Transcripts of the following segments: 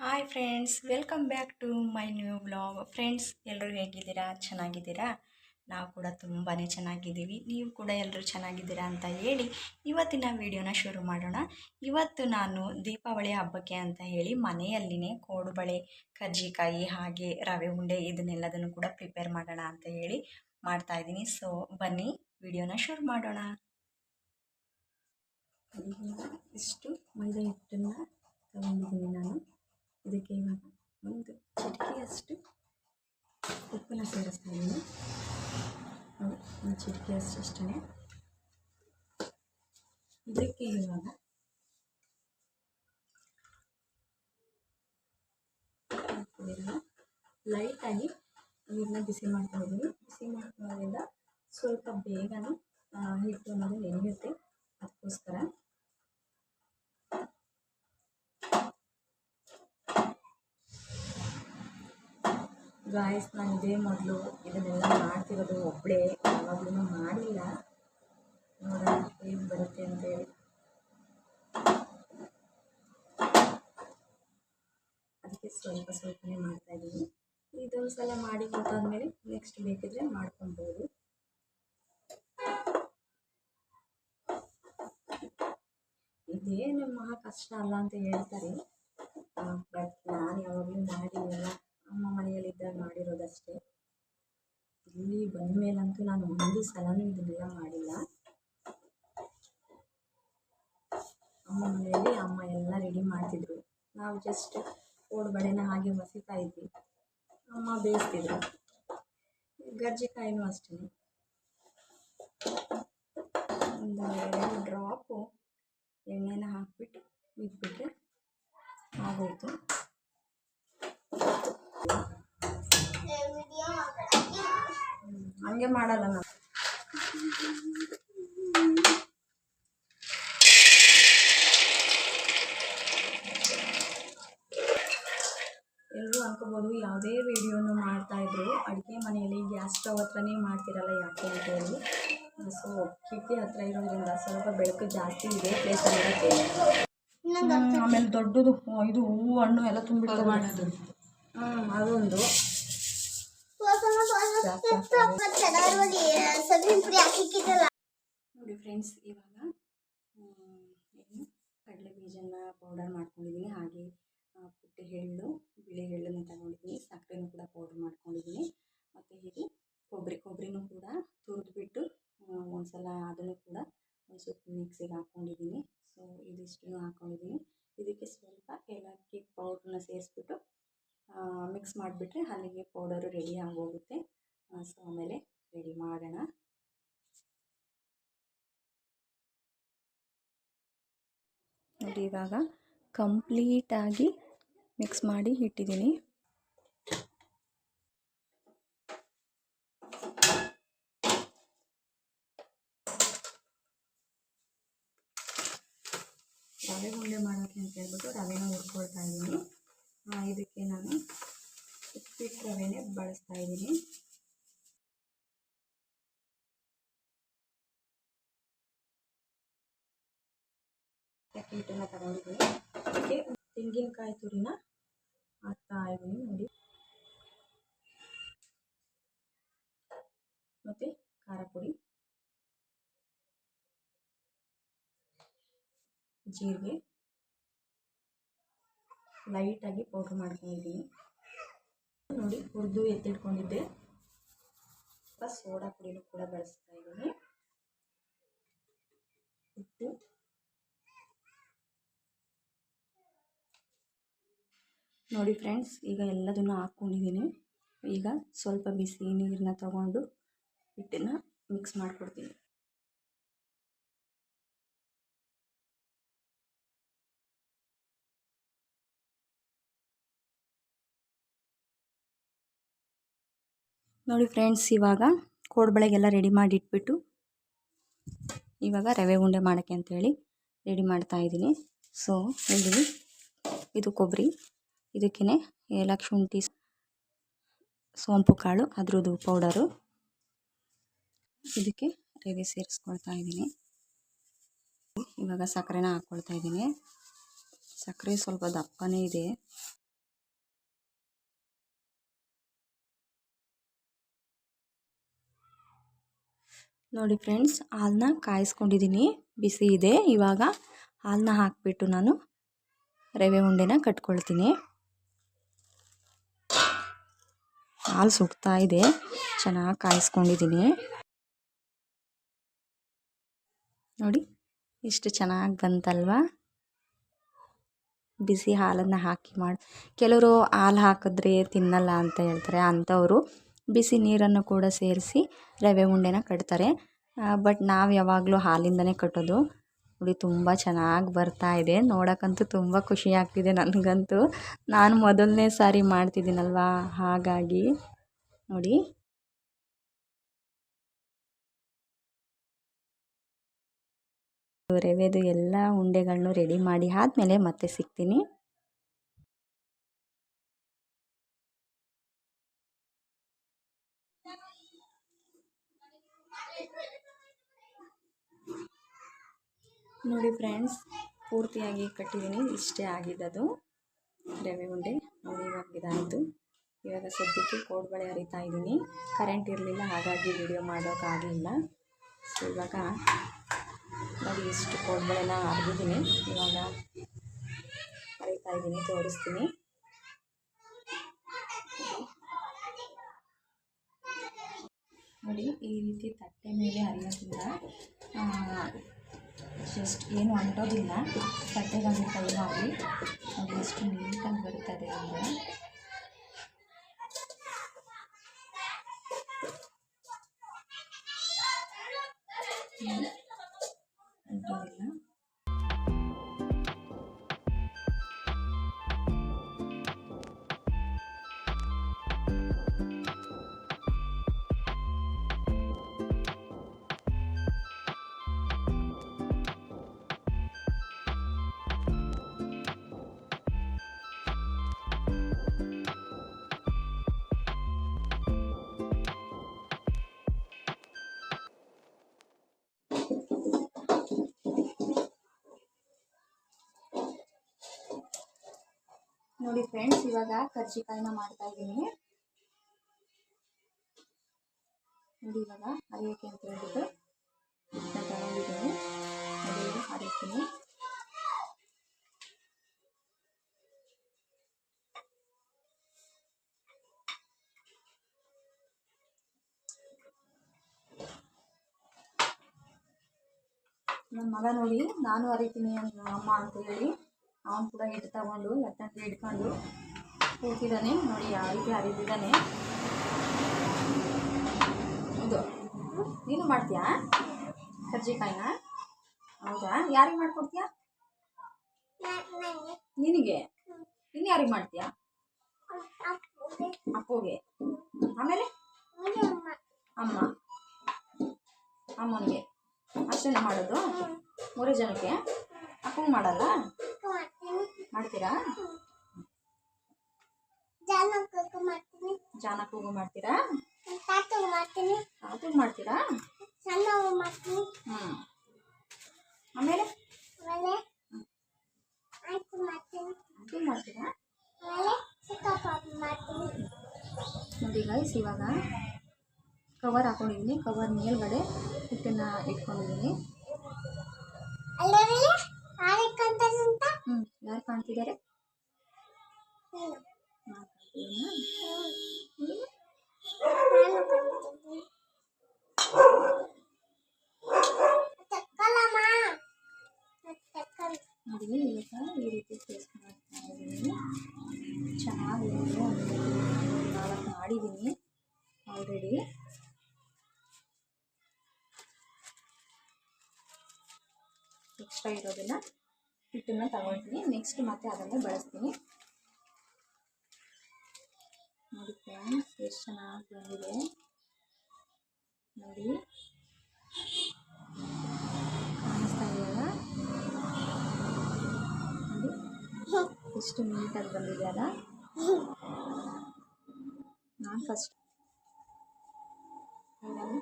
Hi friends welcome back to my new blog friends ಎಲ್ಲರೂ ಹೇಗಿದ್ದೀರಾ? ಚೆನ್ನಾಗಿದ್ದೀರಾ? ನಾವು ಕೂಡ ತುಂಬಾ ಚೆನ್ನಾಗಿದ್ದೀವಿ. ನೀವು ಕೂಡ ಎಲ್ಲರೂ ಚೆನ್ನಾಗಿದ್ದೀರಾ ಅಂತ ಹೇಳಿ ಇವತ್ತಿನ ವಿಡಿಯೋನ ಶುರು ಮಾಡೋಣ. ಇವತ್ತು ನಾನು ದೀಪಾವಳಿ ಹಬ್ಬಕ್ಕೆ ಅಂತ ಹೇಳಿ ಮನೆಯಲ್ಲಿನೇ ಕೋಡುಬಳೆ, ಕರ್ಜಿಕಾಯಿ ಹಾಗೆ ರವೆ ಉಂಡೆ ಇದನ್ನೆಲ್ಲದನ್ನು ಕೂಡ ಪ್ರಿಪೇರ್ ಮಾಡೋಣ ಅಂತ ಹೇಳಿ ಮಾಡ್ತಾಯಿದ್ದೀನಿ ಸೊ ಬನ್ನಿ, ವಿಡಿಯೋನ ಶುರು ಮಾಡೋಣ. ಇಷ್ಟು ಮೈದಾ ಹಿಟ್ಟನ್ನು ತಗೊಂಡಿದ್ದೀನಿ ನಾನು. ಇದಕ್ಕೆ ಇವಾಗ ಒಂದು ಚಿಟಿಕೆಯಷ್ಟು ಉಪ್ಪನ್ನು ಸೇರಿಸ್ತಾ ಇದ್ದೀನಿ. ಒಂದು ಚಿಟಿಕೆಯಷ್ಟು ಅಷ್ಟೇ. ಇದಕ್ಕೆ ಇವಾಗ ಲೈಟಾಗಿ ನೀರನ್ನ ಬಿಸಿ ಮಾಡ್ತಾ ಇದ್ದೀನಿ. ಬಿಸಿ ಮಾಡ್ಕೊಳ್ಳೋದ್ರಿಂದ ಸ್ವಲ್ಪ ಬೇಗನೆ ಹಿಟ್ಟು ಅನ್ನೋದು ನೆನೆಯುತ್ತೆ. ಅದಕ್ಕೋಸ್ಕರ ಗಾಯಸ್ ನಾನು ಇದೇ ಮೊದಲು ಇದನ್ನೆಲ್ಲ ಮಾಡ್ತಿರೋದು ಒಬ್ಬಳೇ ಯಾವಾಗ್ಲೂ ಮಾಡಿಲ್ಲ. ನೋಡೋಣ ಬರುತ್ತೆ ಅಂತೇಳಿ ಅದಕ್ಕೆ ಸ್ವಲ್ಪ ಸ್ವಲ್ಪನೇ ಮಾಡ್ತಾಯಿದ್ದೀನಿ ಇದೊಂದು ಸಲ ಮಾಡಿ ಗೊತ್ತಾದ್ಮೇಲೆ ನೆಕ್ಸ್ಟ್ ಬೇಕಿದ್ರೆ ಮಾಡ್ಕೊಬೋದು ಇದೇನು ಮಹಾ ಕಷ್ಟ ಅಲ್ಲ ಅಂತ ಹೇಳ್ತಾರೆ. ಬಟ್ ನಾನು ಯಾವಾಗಲೂ ಮಾಡಿಲ್ಲ. ಅಮ್ಮ ಮನೆಯಲ್ಲಿದ್ದಾಗ ಮಾಡಿರೋದಷ್ಟೇ. ಇಲ್ಲಿ ಬಂದ ಮೇಲಂತೂ ನಾನು ಒಂದು ಸಲನೂ ಇದನ್ನೆಲ್ಲ ಮಾಡಿಲ್ಲ. ಅಮ್ಮ ಮನೆಯಲ್ಲಿ ಅಮ್ಮ ಎಲ್ಲ ರೆಡಿ ಮಾಡ್ತಿದ್ರು. ನಾವು ಜಸ್ಟ್ ಕೋಡುಬಳೆನ ಹಾಗೆ ಮಸಿತಾ ಇದ್ವಿ. ಅಮ್ಮ ಬೇಯಿಸ್ತಿದ್ರು. ಗರ್ಜಿಕಾಯಿನೂ ಅಷ್ಟೇ. ಒಂದು ಎರಡು ಡ್ರಾಪು ಎಣ್ಣೆನ ಹಾಕಿಬಿಟ್ಟು ಬಿಟ್ಬಿಟ್ರೆ ಆಗೋಯ್ತು. ಹಂಗೆ ಮಾಡಲ್ಲ ನಾನು. ಎಲ್ಲರೂ ಅನ್ಕೋಬೋದು ಯಾವುದೇ ವಿಡಿಯೋನು ಮಾಡ್ತಾಯಿದ್ರು ಅಡುಗೆ ಮನೆಯಲ್ಲಿ ಗ್ಯಾಸ್ ಸ್ಟವ್ ಹತ್ರನೇ ಮಾಡ್ತಿರಲ್ಲ ಯಾಕೆ ಅಂತ ಹೇಳಿ. ಸೊ ಕಿಟಕಿ ಹತ್ರ ಇರೋದ್ರಿಂದ ಸ್ವಲ್ಪ ಬೆಳಕು ಜಾಸ್ತಿ ಇದೆ ಪ್ಲೇಸ್ ಇರುತ್ತೆ ಆಮೇಲೆ ದೊಡ್ಡದು ಇದು ಹೂವು ಹಣ್ಣು ಎಲ್ಲ ತುಂಬಿಟ್ಟು ಮಾಡೋದು ಹ್ಞೂ ಅದೊಂದು. ನೋಡಿ ಫ್ರೆಂಡ್ಸ್, ಇವಾಗ ಕಡಲೆ ಬೀಜನ ಪೌಡರ್ ಮಾಡ್ಕೊಂಡಿದ್ದೀನಿ ಹಾಗೆ ಪುಟ್ಟಿ ಎಳ್ಳು, ಬಿಳಿ ಎಳ್ಳನ್ನು ತಗೊಂಡಿದ್ದೀನಿ ಸಕ್ಕರೆನೂ ಕೂಡ ಪೌಡರ್ ಮಾಡ್ಕೊಂಡಿದ್ದೀನಿ ಮತ್ತು ಇದು ಕೊಬ್ಬರಿ, ಕೊಬ್ಬರಿನೂ ಕೂಡ ತುರಿದ್ಬಿಟ್ಟು ಒಂದು ಸಲ ಅದನ್ನು ಕೂಡ ಒಂದು ಸ್ವಲ್ಪ ಮಿಕ್ಸಿಗೆ ಹಾಕ್ಕೊಂಡಿದ್ದೀನಿ ಸೊ ಇದಿಷ್ಟು ಹಾಕ್ಕೊಂಡಿದ್ದೀನಿ ಇದಕ್ಕೆ ಸ್ವಲ್ಪ ಏಲಕ್ಕಿ ಪೌಡ್ರನ್ನ ಸೇರಿಸ್ಬಿಟ್ಟು ಮಿಕ್ಸ್ ಮಾಡಿಬಿಟ್ರೆ ಅಲ್ಲಿಗೆ ಪೌಡರು ರೆಡಿ ಆಗೋಗುತ್ತೆ. ಸೊ ಆಮೇಲೆ ರೆಡಿ ಮಾಡೋಣ. ನೋಡಿ ಇವಾಗ ಕಂಪ್ಲೀಟಾಗಿ ಮಿಕ್ಸ್ ಮಾಡಿ ಇಟ್ಟಿದ್ದೀನಿ. ರವೆ ಉಂಡೆ ಮಾಡೋಕ್ಕೆ ಅಂತ ಹೇಳ್ಬಿಟ್ಟು ರವೆನ ಹುರ್ಕೊಳ್ತಾ ಇದ್ದೀನಿ. ಇದಕ್ಕೆ ನಾನು ಉಪ್ಪಿಟ್ಟು ರವೆನೇ ಬಳಸ್ತಾ ಇದ್ದೀನಿ. ಹಿಟ್ಟನ್ನು ತಗೊಂಡಿದ್ದೀನಿ ಅದಕ್ಕೆ ತೆಂಗಿನಕಾಯಿ ತುರಿನ ಹಾಕ್ತಾ ಇದ್ದೀನಿ ನೋಡಿ. ಮತ್ತು ಖಾರ ಪುಡಿ. ಜೀರಿಗೆ. ಲೈಟಾಗಿ ಪೌಡ್ರ್ ಮಾಡ್ಕೊಂಡಿದ್ದೀನಿ. ನೋಡಿ, ಹುರಿದು ಎತ್ತಿಟ್ಕೊಂಡಿದ್ದೆ. ಸೋಡಾ ಪುಡಿನೂ ಕೂಡ ಬಳಸ್ತಾ ಇದ್ದೀನಿ. ಉಪ್ಪು. ನೋಡಿ ಫ್ರೆಂಡ್ಸ್, ಈಗ ಎಲ್ಲದನ್ನು ಹಾಕ್ಕೊಂಡಿದ್ದೀನಿ. ಈಗ ಸ್ವಲ್ಪ ಬಿಸಿ ನೀರನ್ನ ತಗೊಂಡು ಹಿಟ್ಟನ್ನು ಮಿಕ್ಸ್ ಮಾಡಿಕೊಡ್ತೀನಿ. ನೋಡಿ ಫ್ರೆಂಡ್ಸ್, ಇವಾಗ ಕೋಡ್ಬಳೆಗೆಲ್ಲ ರೆಡಿ ಮಾಡಿ ಇಟ್ಬಿಟ್ಟು ಇವಾಗ ರವೆ ಉಂಡೆ ಮಾಡೋಕ್ಕೆ ಅಂತೇಳಿ ರೆಡಿ ಮಾಡ್ತಾ ಇದ್ದೀನಿ. ಸೊ ಇಲ್ಲಿ ಇದು ಕೊಬ್ಬರಿ. ಇದಕ್ಕೇ ಏಲಕ್ಕಿ ಶುಂಠಿ ಸೋಂಪು ಕಾಳು, ಅದ್ರದ್ದು ಪೌಡರು. ಇದಕ್ಕೆ ರವೆ ಸೇರಿಸ್ಕೊಳ್ತಾ ಇದ್ದೀನಿ. ಇವಾಗ ಸಕ್ಕರೆನ ಹಾಕ್ಕೊಳ್ತಾ ಇದ್ದೀನಿ. ಸಕ್ಕರೆ ಸ್ವಲ್ಪ ದಪ್ಪನೇ ಇದೆ. ನೋಡಿ ಫ್ರೆಂಡ್ಸ್ ಹಾಲನ್ನ ಕಾಯಿಸ್ಕೊಂಡಿದ್ದೀನಿ. ಬಿಸಿ ಇದೆ. ಇವಾಗ ಹಾಲನ್ನ ಹಾಕಿಬಿಟ್ಟು ನಾನು ರವೆ ಉಂಡೆನ ಕಟ್ಕೊಳ್ತೀನಿ. ಹಾಲು ಸುಡ್ತಾ ಇದೆ. ಚೆನ್ನಾಗಿ ಕಾಯಿಸ್ಕೊಂಡಿದ್ದೀನಿ ನೋಡಿ, ಎಷ್ಟು ಚೆನ್ನಾಗಿ ಬಂತಲ್ವಾ? ಬಿಸಿ ಹಾಲನ್ನು ಹಾಕಿ ಮಾಡಿ, ಕೆಲವರು ಹಾಲು ಹಾಕಿದ್ರೆ ತಿನ್ನಲ್ಲ ಅಂತ ಹೇಳ್ತಾರೆ. ಅಂಥವರು ಬಿಸಿ ನೀರನ್ನು ಕೂಡ ಸೇರಿಸಿ ರವೆ ಉಂಡೆನ ಕಟ್ತಾರೆ. ಬಟ್ ನಾವು ಯಾವಾಗಲೂ ಹಾಲಿಂದನೇ ಕಟ್ಟೋದು. ನೋಡಿ ತುಂಬ ಚೆನ್ನಾಗಿ ಬರ್ತಾ ಇದೆ. ನೋಡೋಕ್ಕಂತೂ ತುಂಬ ಖುಷಿ ಆಗ್ತಿದೆ ನನಗಂತೂ. ನಾನು ಮೊದಲನೇ ಸಾರಿ ಮಾಡ್ತಿದ್ದೀನಲ್ವಾ? ಹಾಗಾಗಿ ನೋಡಿ. ರವೆದು ಎಲ್ಲ ಉಂಡೆಗಳನ್ನೂ ರೆಡಿ ಮಾಡಿ ಆದಮೇಲೆ ಮತ್ತೆ ಸಿಗ್ತೀನಿ. ನೋಡಿ ಫ್ರೆಂಡ್ಸ್ ಪೂರ್ತಿಯಾಗಿ ಕಟ್ಟಿದ್ದೀನಿ, ಇಷ್ಟೇ ಆಗಿದ್ದದು. ರವೆ ಉಂಡೆ ಇವಾಗ ಇದಾಯಿತು. ಇವಾಗ ಸದ್ಯಕ್ಕೆ ಕೋಡ್ಬಳೆ ಹರಿತಾ ಇದ್ದೀನಿ. ಕರೆಂಟ್ ಇರಲಿಲ್ಲ, ಹಾಗಾಗಿ ವಿಡಿಯೋ ಮಾಡೋಕ್ಕಾಗಲಿಲ್ಲ ಸೊ ಇವಾಗ ನೋಡಿ ಇಷ್ಟು ಕೋಡ್ಬಳೆನ ಹರಿದಿದ್ದೀನಿ ಇವಾಗ ಹರಿತಾ ಇದ್ದೀನಿ, ತೋರಿಸ್ತೀನಿ. ನೋಡಿ, ಈ ರೀತಿ ತಟ್ಟೆ ಮೇಲೆ ಹರಿಯೋದ್ರಿಂದ ಜಸ್ಟ್ ಏನು ಅಂಟೋದಿಲ್ಲ. ತಟ್ಟೆಗಾಗಿ ಕೈ ಹಾಕಿ ಅದು ಎಷ್ಟು ನೀಟಾಗಿ ಬರ್ತದೆ ಅಂದರೆ. ನೋಡಿ ಫ್ರೆಂಡ್ಸ್ ಇವಾಗ ಕರ್ಜಿಕಾಯಿನ ಮಾಡ್ತಾ ಇದ್ದೀನಿ. ನೋಡಿ ಇವಾಗ ಅರಿಯೋಕೆ ಅಂತ ಹೇಳ್ಬಿಟ್ಟು ನಾನು ತಗೊಂಡಿದ್ದೀನಿ. ನೋಡಿ ಅರಿತೀನಿ ನನ್ನ ಮಗ ನೋಡಿ, ನಾನು ಅರಿತೀನಿ ಅಮ್ಮ ಅಂತ ಹೇಳಿ. ಅವನು ಕೂಡ ಹಿಟ್ಟು ತಗೊಂಡು ಲಟ್ಟಂಗೆ ಹಿಡ್ಕೊಂಡು ಕೂತಿದ್ದಾನೆ ನೋಡಿ ಯಾವ ರೀತಿ ಹರಿದಿದ್ದಾನೆ ಇದು. ನೀನು ಮಾಡ್ತೀಯಾ? ಕರ್ಜಿಕಾಯಿನ? ಹೌದಾ? ಯಾರಿಗೆ ಮಾಡ್ಕೊಡ್ತೀಯಾ? ನಿನಗೆ? ಇನ್ನು ಯಾರಿಗೆ ಮಾಡ್ತೀಯಾ? ಅಪ್ಪುಗೆ. ಆಮೇಲೆ? ಅಮ್ಮ. ಅಮ್ಮನಿಗೆ. ಅಷ್ಟೇ ಮಾಡೋದು? ಮೂರೇ ಜನಕ್ಕೆ? ಅಪ್ಪಂಗೆ ಮಾಡಲ್ಲ? ಮಾಡ್ತೀರಾ? ಜಾನಕ್ಕೂ ಮಾಡ್ತೀರಾ? ತಾತೂ ಮಾಡ್ತೀರಾ? ಹ್ಮ್. ಆಮೇಲೆ? ಆಂಟಿ ಮಾಡ್ತೀರಾ? ನೋಡಿ ಗೈಸ್ ಇವಾಗ ಕವರ್ ಹಾಕೊಂಡಿದ್ದೀನಿ. ಕವರ್ ಮೇಲ್ಗಡೆ ಹಿಟ್ಟನ್ನು ಇಟ್ಕೊಂಡಿದ್ದೀನಿ. ಹ್ಞೂ ಯಾರು ಕಾಣ್ತಿದ್ದಾರೆ ನಾನ್ ಕಾಣ್ತಿದ್ದೀನಾ? ನೀನು? ನೋಡಿ ಇವಾಗ ಈ ರೀತಿ ಟೇಸ್ಟ್ ಮಾಡ್ತಾ ಇದ್ದೀನಿ ಚೆನ್ನಾಗಿ ಒಂದು ನಾಲ್ಕು ಮಾಡಿದ್ದೀನಿ ಆಲ್ರೆಡಿ ಎಕ್ಸ್ಟ್ರಾ ಇರೋದನ್ನ ಹಿಟ್ಟನ್ನು ತಗೊಳ್ತೀನಿ ನೆಕ್ಸ್ಟ್ ಮತ್ತೆ ಅದನ್ನೇ ಬಳಸ್ತೀನಿ. ನೋಡಿ ಫ್ರೆಂಡ್ಸ್ ಎಷ್ಟು ಚೆನ್ನಾಗಿ ಬಂದಿದೆ. ನೋಡಿ. ಕಾಣಿಸ್ತಾ ಇದೆಯಲ್ಲ ನೋಡಿ. ಎಷ್ಟು ನೀಟಾಗಿ ಬಂದಿದೆ ಅಲ್ಲ? ನಾನು ಫಸ್ಟ್ ಹ್ಞೂ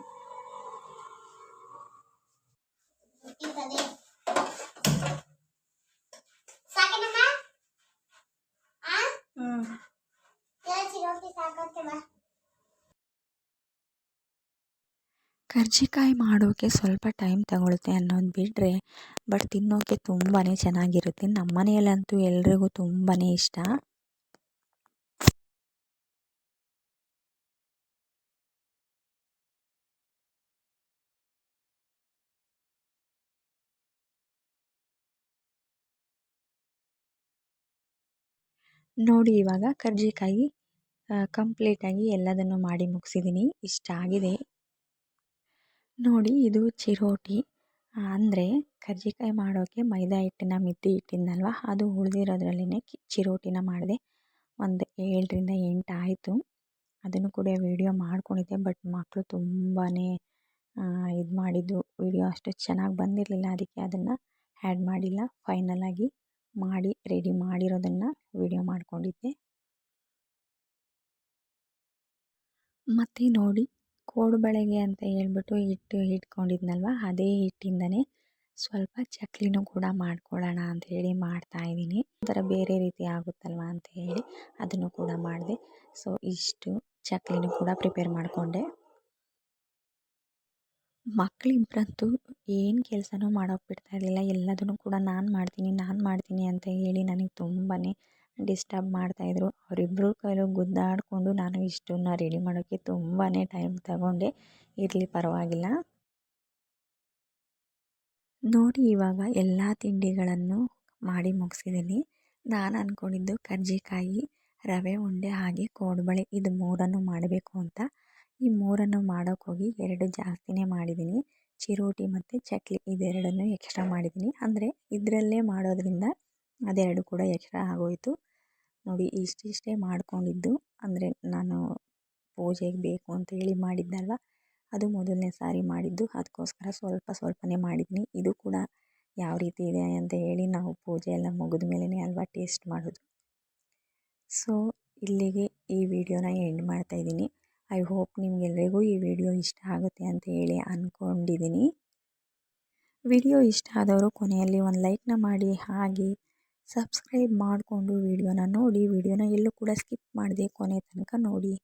ಕರ್ಜಿಕಾಯಿ ಮಾಡೋಕ್ಕೆ ಸ್ವಲ್ಪ ಟೈಮ್ ತಗೊಳುತ್ತೆ ಅನ್ನೋದು ಬಿಟ್ಟರೆ ಬಟ್ ತಿನ್ನೋಕ್ಕೆ ತುಂಬಾ ಚೆನ್ನಾಗಿರುತ್ತೆ. ನಮ್ಮ ಮನೆಯಲ್ಲಂತೂ ಎಲ್ರಿಗೂ ತುಂಬಾ ಇಷ್ಟ. ನೋಡಿ ಇವಾಗ ಕರ್ಜಿಕಾಯಿ ಕಂಪ್ಲೀಟಾಗಿ ಎಲ್ಲದನ್ನು ಮಾಡಿ ಮುಗಿಸಿದ್ದೀನಿ ಇಷ್ಟ ಆಗಿದೆ. ನೋಡಿ, ಇದು ಚಿರೋಟಿ. ಅಂದರೆ ಕರ್ಜಿಕಾಯಿ ಮಾಡೋಕ್ಕೆ ಮೈದಾ ಹಿಟ್ಟಿನ ಮಿದ್ದಿ ಇಟ್ಟಿದ್ನಲ್ವ ಅದು ಉಳಿದಿರೋದ್ರಲ್ಲೇ ಚಿರೋಟಿನ ಮಾಡಿದೆ. ಒಂದು ಏಳರಿಂದ ಎಂಟು ಆಯಿತು. ಅದನ್ನು ಕೂಡ ವೀಡಿಯೋ ಮಾಡ್ಕೊಂಡಿದ್ದೆ, ಬಟ್ ಮಕ್ಕಳು ತುಂಬಾ ಇದು ಮಾಡಿದ್ದು. ವೀಡಿಯೋ ಅಷ್ಟು ಚೆನ್ನಾಗಿ ಬಂದಿರಲಿಲ್ಲ, ಅದಕ್ಕೆ ಅದನ್ನು ಆ್ಯಡ್ ಮಾಡಿಲ್ಲ. ಫೈನಲಾಗಿ ಮಾಡಿ ರೆಡಿ ಮಾಡಿರೋದನ್ನು ವೀಡಿಯೋ ಮಾಡ್ಕೊಂಡಿದ್ದೆ. ಮತ್ತು ನೋಡಿ ಕೋಡುಬಳೆಗೆ ಅಂತ ಹೇಳ್ಬಿಟ್ಟು ಹಿಟ್ಟು ಇಟ್ಕೊಂಡಿದ್ನಲ್ವ ಅದೇ ಹಿಟ್ಟಿಂದನೇ ಸ್ವಲ್ಪ ಚಕ್ಲಿನೂ ಕೂಡ ಮಾಡ್ಕೊಳ್ಳೋಣ ಅಂತ ಹೇಳಿ ಮಾಡ್ತಾ ಇದ್ದೀನಿ. ಒಂಥರ ಬೇರೆ ರೀತಿ ಆಗುತ್ತಲ್ವ ಅಂತ ಹೇಳಿ ಅದನ್ನು ಕೂಡ ಮಾಡಿದೆ. ಸೊ, ಇಷ್ಟು ಚಕ್ಲಿನೂ ಕೂಡ ಪ್ರಿಪೇರ್ ಮಾಡಿಕೊಂಡೆ. ಮಕ್ಕಳಿಬ್ಬರಂತೂ ಏನು ಕೆಲಸನೂ ಮಾಡೋಕೆ ಬಿಡ್ತಾ ಇರಲಿಲ್ಲ. ಎಲ್ಲದನ್ನು ಕೂಡ ನಾನು ಮಾಡ್ತೀನಿ ನಾನು ಮಾಡ್ತೀನಿ ಅಂತ ಹೇಳಿ ನನಗೆ ತುಂಬಾ ಡಿಸ್ಟರ್ಬ್ ಮಾಡ್ತಾಯಿದ್ರು. ಅವರಿಬ್ರು ಕೈಲೂ ಗುದ್ದಾಡಿಕೊಂಡು ನಾನು ಇಷ್ಟನ್ನು ರೆಡಿ ಮಾಡೋಕ್ಕೆ ತುಂಬಾ ಟೈಮ್ ತಗೊಂಡೆ. ಇರಲಿ ಪರವಾಗಿಲ್ಲ. ನೋಡಿ ಇವಾಗ ಎಲ್ಲ ತಿಂಡಿಗಳನ್ನು ಮಾಡಿ ಮುಗಿಸಿದ್ದೀನಿ. ನಾನು ಅಂದ್ಕೊಂಡಿದ್ದು ಕರ್ಜಿಕಾಯಿ, ರವೆ, ಉಂಡೆ ಹಾಗೆ ಕೋಡುಬಳೆ ಇದು ಮೂರನ್ನು ಮಾಡಬೇಕು ಅಂತ. ಈ ಮೂರನ್ನು ಮಾಡೋಕ್ಕೋಗಿ ಎರಡು ಜಾಸ್ತಿನೇ ಮಾಡಿದ್ದೀನಿ. ಚಿರೋಟಿ ಮತ್ತು ಚಕ್ಲಿ ಇದೆರಡನ್ನು ಎಕ್ಸ್ಟ್ರಾ ಮಾಡಿದ್ದೀನಿ. ಅಂದರೆ ಇದರಲ್ಲೇ ಮಾಡೋದ್ರಿಂದ ಅದೆರಡು ಕೂಡ ಎಕ್ಸ್ಟ್ರಾ ಆಗೋಯಿತು. ನೋಡಿ ಇಷ್ಟಿಷ್ಟೇ ಮಾಡ್ಕೊಂಡಿದ್ದು. ಅಂದರೆ ನಾನು ಪೂಜೆಗೆ ಬೇಕು ಅಂತ ಹೇಳಿ ಮಾಡಿದ್ದಲ್ವ? ಅದು ಮೊದಲನೇ ಸಾರಿ ಮಾಡಿದ್ದು. ಅದಕ್ಕೋಸ್ಕರ ಸ್ವಲ್ಪ ಸ್ವಲ್ಪನೇ ಮಾಡಿದ್ದೀನಿ. ಇದು ಕೂಡ ಯಾವ ರೀತಿ ಇದೆ ಅಂತ ಹೇಳಿ ನಾವು ಪೂಜೆ ಎಲ್ಲ ಮುಗಿದ ಮೇಲೇ ಅಲ್ವಾ ಟೇಸ್ಟ್ ಮಾಡೋದು. ಸೊ, ಇಲ್ಲಿಗೆ ಈ ವಿಡಿಯೋನ ಎಂಡ್ ಮಾಡ್ತಾಯಿದ್ದೀನಿ ಐ ಹೋಪ್ ನಿಮಗೆಲ್ರಿಗೂ ಈ ವಿಡಿಯೋ ಇಷ್ಟ ಆಗುತ್ತೆ ಅಂತ ಹೇಳಿ ಅಂದ್ಕೊಂಡಿದ್ದೀನಿ ವಿಡಿಯೋ ಇಷ್ಟ ಆದವರು ಕೊನೆಯಲ್ಲಿ ಒಂದು ಲೈಕ್ನ ಮಾಡಿ. ಹಾಗೆ ಸಬ್ಸ್ಕ್ರೈಬ್ ಮಾಡಿಕೊಂಡು ವೀಡಿಯೋನ ನೋಡಿ ವೀಡಿಯೋನ ಎಲ್ಲೂ ಕೂಡ ಸ್ಕಿಪ್ ಮಾಡದೆ ಕೊನೆ ತನಕ ನೋಡಿ.